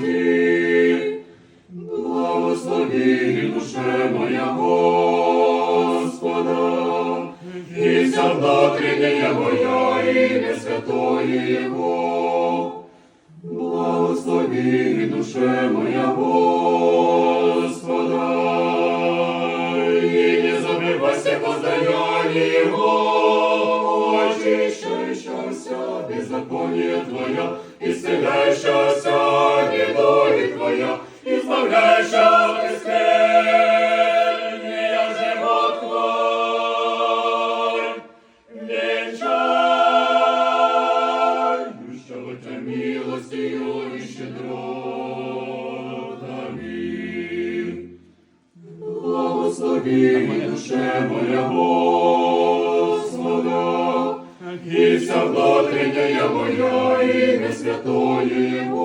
Господі, благослови душе моя Господа, і вся внутренняя моя, ім'я святое Його. Благослови душе моя Господа, и не забывайся воздаяние Его, очищающаяся беззаконие Твоя, исцеляющаяся недоли Твоя, избавляющая от искрения живот Твой. Венчающего Тебя милостью и щедротами. Благослови душе моя Господа, и вся внутренняя моя имя святое Его.